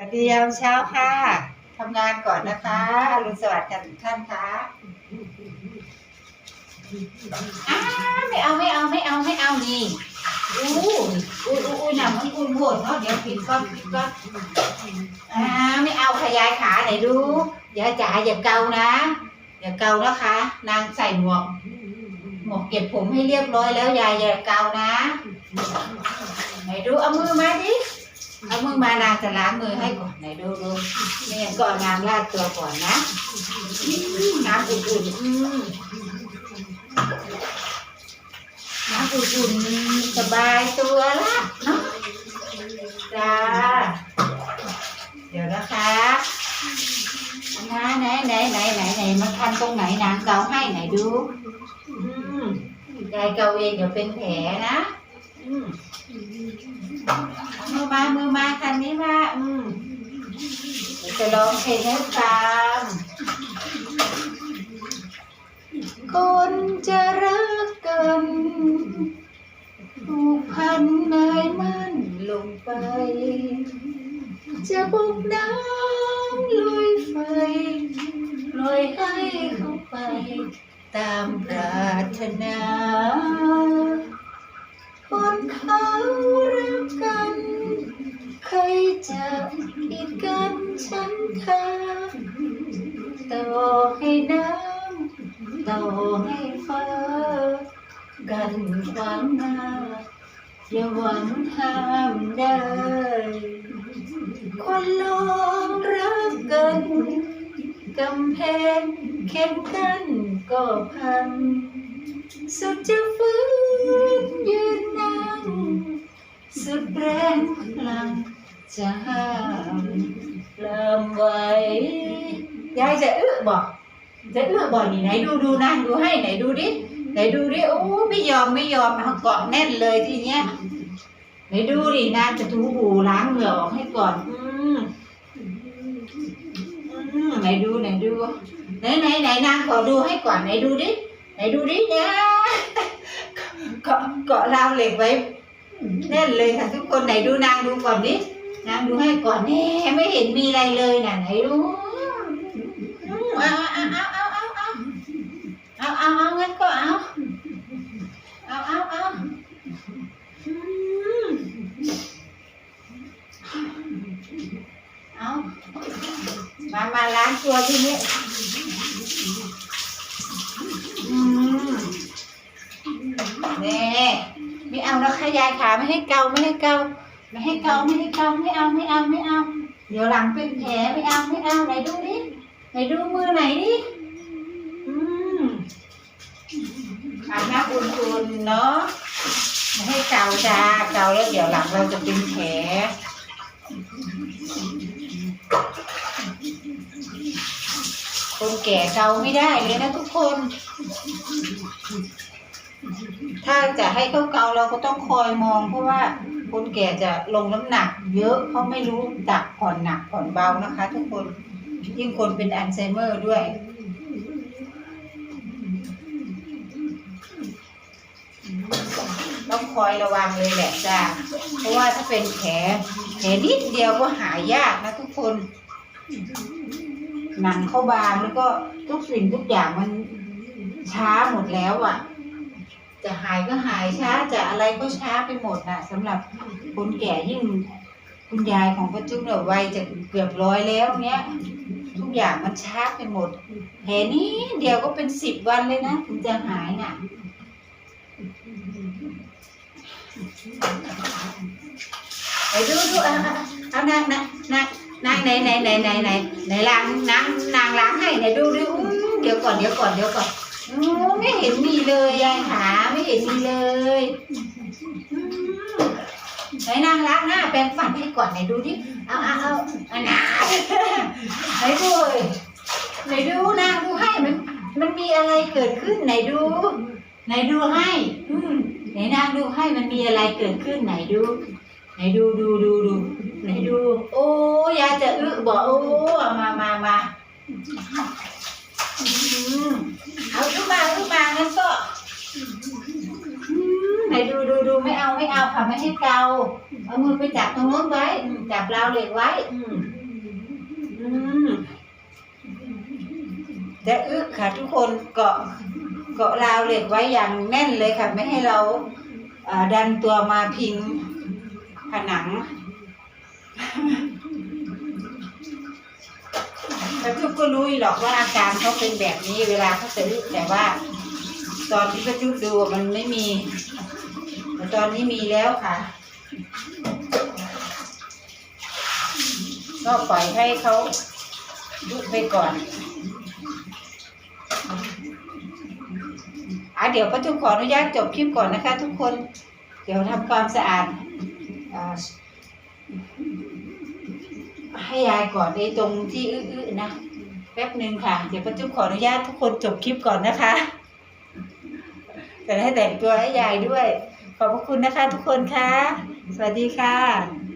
สวัสดียามเช้าค่ะทำงานก่อนนะคะอรุณสวัสดิ์ค่ะทุกท่านคะอ้าไม่เอาไม่เอาไม่เอาไม่เอานี่อู้อู้อู้อู้น่ะมันอุ่นโหดเนาะเดี๋ยวปิดก่อนปิดก่อนอ่าไม่เอาขยายขาไหนดูอย่าจ๋าอย่าเกานะอย่าเกานะคะ นางใส่หมวกหมวกเก็บผมให้เรียบร้อยแล้วยายอย่าเกานะไหนดูเอามือมาดิ เอามือมานางจะล้างมือให้ก่อนไหนดูดูไม่งั้นก็เอาน้ำราดตัวก่อนนะน้ำอุ่นๆอืมน้ำอุ่นๆสบายตัวละเนาะจ้าเดี๋ยวนะคะนะไหนไหนไหนไหนไหนมาคันตรงไหนนางเกาให้ไหนดู อืมยายเกาเองเดี๋ยวเป็นแผลนะ อืม มือมา มือมาคันนี้มา อืมจะร้องเพลงให้ฟังคนจะรักกันผูกพันนายมันลงไป จะบุกน้ำลุยไฟลอยให้เขาไป ตามปรารถนา คนเขารักกัน ใครจะกีดกันฉันค่ะต่อให้น้ำต่อให้ฟ้ากันขวางหน้าอย่าหวังห้ามได้ คนลองรักกันกำแพงเข้มกันก็พังสุดจะ พลังจะห้ามลำไว้ยายจะอื้อบอกจะอื้อบอกนี่ไหนดูดูนะดูให้ไหนดูดิไหนดูดิโอ้ไม่ยอมไม่ยอมเกาะแน่นเลยทีเนี้ยไหนดูดินางจะถูหูล้างเหงื่อออกให้ก่อน อืมอืมไหนดูไหนดูไหนไหนไหนนางขอดูให้ก่อนไหนดูดิไหนดูดิเนี่ยเกาะเกาะราวเหล็กไว้ แน่นเลยค่ะ ทุกคนไหนดูนางดูก่อนดินางดูให้ก่อนแน่ไม่เห็นมีอะไรเลยน่ะไหนดูอืมเอาเอาเอาเอาเอาเอาเอาเอาเอางั้นก็เอาเอาเอาเอาเอามามาล้างตัวที่นี่อืมแน่ ไม่เอาแล้วขยายขาไม่ให้เกาไม่ให้เกาไม่ให้เกาไม่ให้เกาไม่เอาไม่เอาไม่เอา เดี๋ยวหลังเป็นแผลไม่เอาไม่เอาไหนดูดิไหนดูมือไหนดิอืมอาบน้ำอุ่นๆเนาะไม่ให้เกาจ้าเกาแล้วเดี๋ยวหลังเราจะเป็นแผลคนแก่เกาไม่ได้เลยนะทุกคน ถ้าจะให้เขาเกาเราก็ต้องคอยมอง เพราะว่าคนแก่จะลงน้ำหนัก เยอะเขาไม่รู้จักผ่อนหนักผ่อนเบานะคะ ทุกคนยิ่งคนเป็นอัลไซเมอร์ด้วย ต้องคอยระวังเลยแหละจ้าเพราะว่าถ้าเป็นแผลแผลนิดเดียวก็หายยากนะทุกคน หนังเข้าบางแล้วก็ทุกสิ่งทุกอย่างมันช้าหมดแล้วอะ จะหายก็หายช้าจะอะไรก็ช้าไปหมดน่ะสำหรับคนแก่ยิ่งคุณยายของป้าจุ๊บเนี่ยวัยจะเกือบร้อยแล้วเนี้ย ทุกอย่างมันช้าไปหมดแผลนี้เดียวก็เป็นสิบวันเลยนะถึงจะหายน่ะไหนดูดูเอาเอานางนะนางนางไหนไหนไหนไหนไหนไหนล้างนางนางล้างให้ไหนดูดูเดี๋ยวก่อนเดี๋ยวก่อนเดี๋ยวก่อน ไม่เห็นมีเลยยายขาไม่เห็นมีเลยอืมไหนนางล้างหน้าแปรงฟันให้ก่อนไหนดูดิเอาเอาเอาอันไหนไหนดูไหนดูนางดูให้มัน มันมีอะไรเกิดขึ้นไหนดู ไหนดูให้ อืมไหนนางดูให้มันมีอะไรเกิดขึ้นไหนดู ไหนดูดูดูดูไหนดู โอ้ยายจะอึบอกโอ้มามามา เอาลูกบางลูกบางนั่นก็ไหนดูดูดูไม่เอาไม่เอาค่ะไม่ให้เกาเอามือไปจับตรงนู้นไว้จับราวเหล็กไว้จะอึ้ค่ะทุกคนเกาะเกาะราวเหล็กไว้อย่างแน่นเลยค่ะ ไม่ให้เราดันตัวมาพิงผนัง แต่ทุกก็รู้หรอกว่าอาการเขาเป็นแบบนี้เวลาเขาจะอึแต่ว่า ตอนที่ประจุดูมันไม่มีแต่ตอนนี้มีแล้วค่ะ ก็ปล่อยให้เขายุบไปก่อนอะเดี๋ยวประจุขออนุญาตจบคลิปก่อนนะคะ ทุกคน เดี๋ยวทำความสะอาดอ่า ให้ยายก่อนในตรงที่อื้อๆนะแป๊บหนึ่งค่ะ เดี๋ยวประจุขออนุญาตทุกคนจบคลิปก่อนนะคะแต่ให้แต่งตัวให้ยายด้วย ขอบพระคุณนะคะทุกคนค่ะ สวัสดีค่ะ